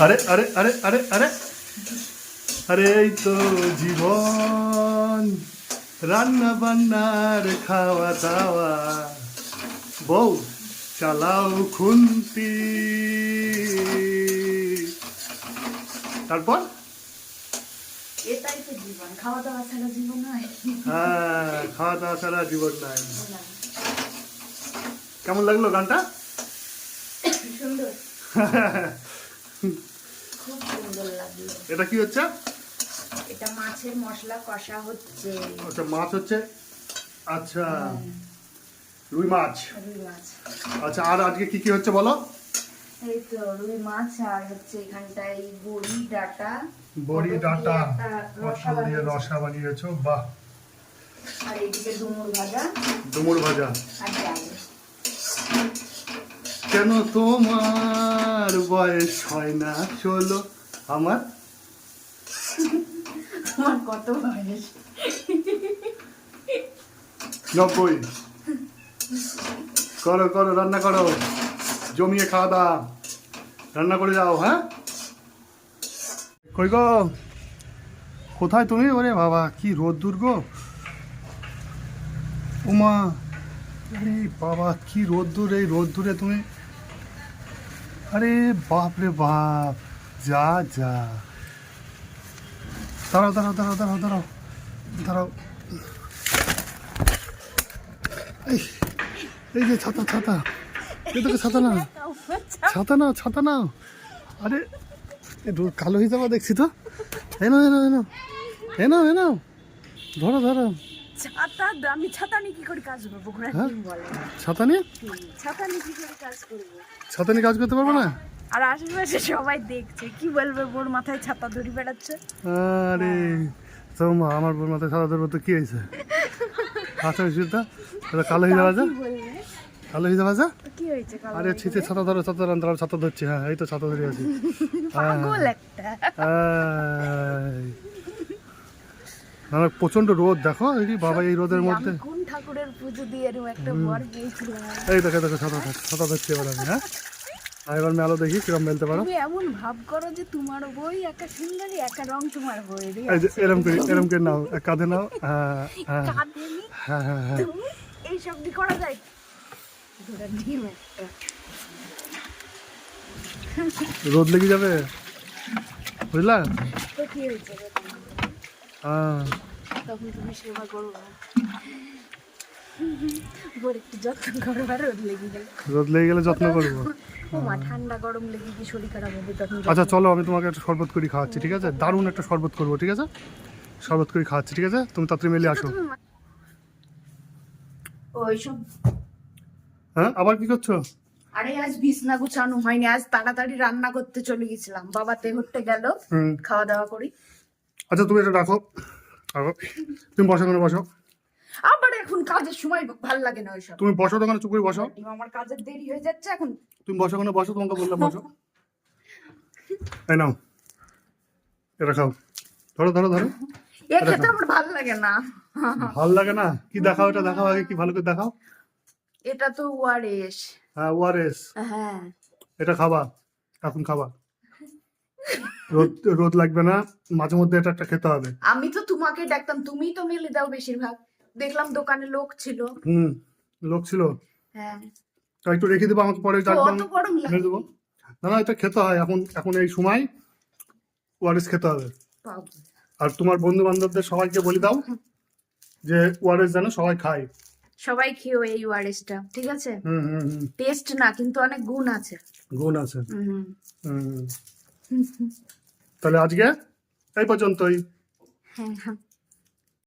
আরে আরে আরে আরে আরে। আরে এই তো জীবন। রান্না বান্নার খাওয়া দাওয়া। বউ চালাও খুন্তি। তারপর? এটাই তো জীবন খাওয়া দাওয়া ছাড়া জীবন নয়। হ্যাঁ খাওয়া দাওয়া ছাড়া জীবন নাই। কেমন লাগল গানটা? সুন্দর। এটা কি হচ্ছে? এটা মাছের মশলা কষা হচ্ছে। আচ্ছা মাছ হচ্ছে? আচ্ছা রুই মাছ। রুই মাছ। আচ্ছা আর আজকে কি কি হচ্ছে বলো? এই তো রুই মাছ আর হচ্ছে এখানটায় বড়ি ডাটা। বড়ি ডাটা দিয়ে একটা রসা পটল দিয়ে রসা বানিয়েছো বাহ। আর এইদিকে ডুমুর ভাজা। ডুমুর ভাজা। আর ডাল। কেন তোমার বয়স হয় না? চলো। আমার? তোমার কত বয়স? নব্বই। করো করো রান্না করো। জমিয়ে খাওয়া দাওয়া। রান্না করে যাও হ্যাঁ? কই গো? কোথায় তুমি? ওরে বাবা কি রোদ দুর্গ উমা আরে বাবা কি রোদ্দুর এই রোদ্দুরে তুমি। আরে বাপ রে বাপ। যা যা। দাঁড়াও দাঁড়াও দাঁড়াও দাঁড়াও দাঁড়াও। দাঁড়াও। এই যে ছাতা ছাতা। এই তোকে ছাতা না। ছাতা নাও ছাতা নাও। আরে কালো হয়ে যাওয়া দেখছি তো। এনো এনো এনো এনো এনো ধরো ধরো। ছাতা আমি ছাতা নিয়ে কি করে কাজ করব? ঘোড়া হ্যাঁ? নিয়ে? ছাতা নিয়ে কি করে কাজ করব? ছাতা নিয়ে কাজ করতে পারব না? আর আশেপাশে সবাই দেখছে। কি বলবে বোর মাথায় ছাতা ধরে বেড়াচ্ছে? আরে আমার বোন মাথায় ছাতা ধরবো তো কি হয়েছে? আচ্ছা এটা কালো হয়ে যাওয়া যা। কালো হয়ে যাওয়া যা। কি হয়েছে আরে ছিটে ছাতা ধরো ছাতা ধরো ছাতা ধরছি হ্যাঁ এই তো ছাতা ধরে আছি। পাগল একটা। এই। না না, প্রচণ্ড রোদ দেখো এই বাবা এই রোদের মধ্যে। কোন ঠাকুরের পুজো দিয়ে একটা বর পেয়েছিলাম এই দেখো দেখো ছাতা ছাতা ধরছি এবার আমি হ্যাঁ। এবার মেলো দেখি কিরম মেলতে পারো। তুমি এমন ভাব করো যে তোমার বই একটা সুন্দরী একটা রং তোমার বই এরম করে এরম করে নাও কাঁধে নাও হ্যাঁ হ্যাঁ। হ্যাঁ হ্যাঁ হ্যাঁ। এই সব দিয়ে করা যায়? রোদ লেগে যাবে? বুঝলা? তো কি হয়েছে? হ্যাঁ। তখন তুমি সেবা করব একটু যত্ন রোদ লেগে গেলে। রোদ লেগে গেলে যত্ন করব? ও মা ঠান্ডা গরম লেগে কি শরীর খারাপ হবে তখন আচ্ছা চলো আমি তোমাকে একটা শরবত করে খাওয়াচ্ছি ঠিক আছে? দারুণ একটা শরবত করব ঠিক আছে? শরবত করে খাওয়াচ্ছি ঠিক আছে? তুমি তাড়াতাড়ি মেলে আসো। ওইসব হ্যাঁ আবার কি করছ? আরে আজ বিছনা গুছানো হয়নি আজ তাড়াতাড়ি রান্না করতে চলে গেছিলাম। বাবা তেহট্টে গেল খাওয়া দাওয়া করি। আচ্ছা তুমি এটা রাখো। রাখো। তুমি বসো ওখানে বসো। আবার এখন কাজের সময় ভালো লাগে না ওইসব। তুমি বসো দোকানে চুপ করে বসো। আমার কাজের দেরি হয়ে যাচ্ছে এখন। তুমি বসো ওখানে বসো তোমাকে বললাম বসো। এই নাও এটা খাও। ধরো ধরো ধরো। এ খেতে আমার ভালো লাগে না। ভালো লাগে না? কি দেখাও এটা দেখাও আগে কি ভালো করে দেখাও। এটা তো ওয়ারেস। হ্যাঁ ওআরএস হ্যাঁ। এটা খাবা এখন খাবা। রোদ রোদ লাগবে না মাঝে মধ্যে এটা একটা খেতে হবে। আমি তো তোমাকে ডাকতাম তুমি তো মেলে দাও বেশিরভাগ। দেখলাম দোকানে লোক ছিল। হুম লোক ছিল। হ্যাঁ। একটু রেখে দেবো আমাকে পরে দেবো। না না এটা খেতে হয়। এখন এখন এই সময় ওআরএস খেতে হবে। আর তোমার বন্ধু বান্ধবদের সবাইকে বলে দাও যে ওআরএস যেন সবাই খায়। সবাই খেয়েও এই ওয়ারেসটা ঠিক আছে? টেস্ট না কিন্তু অনেক গুণ আছে। গুণ আছে। তাহলে আজকে এই পর্যন্তই। হ্যাঁ হ্যাঁ।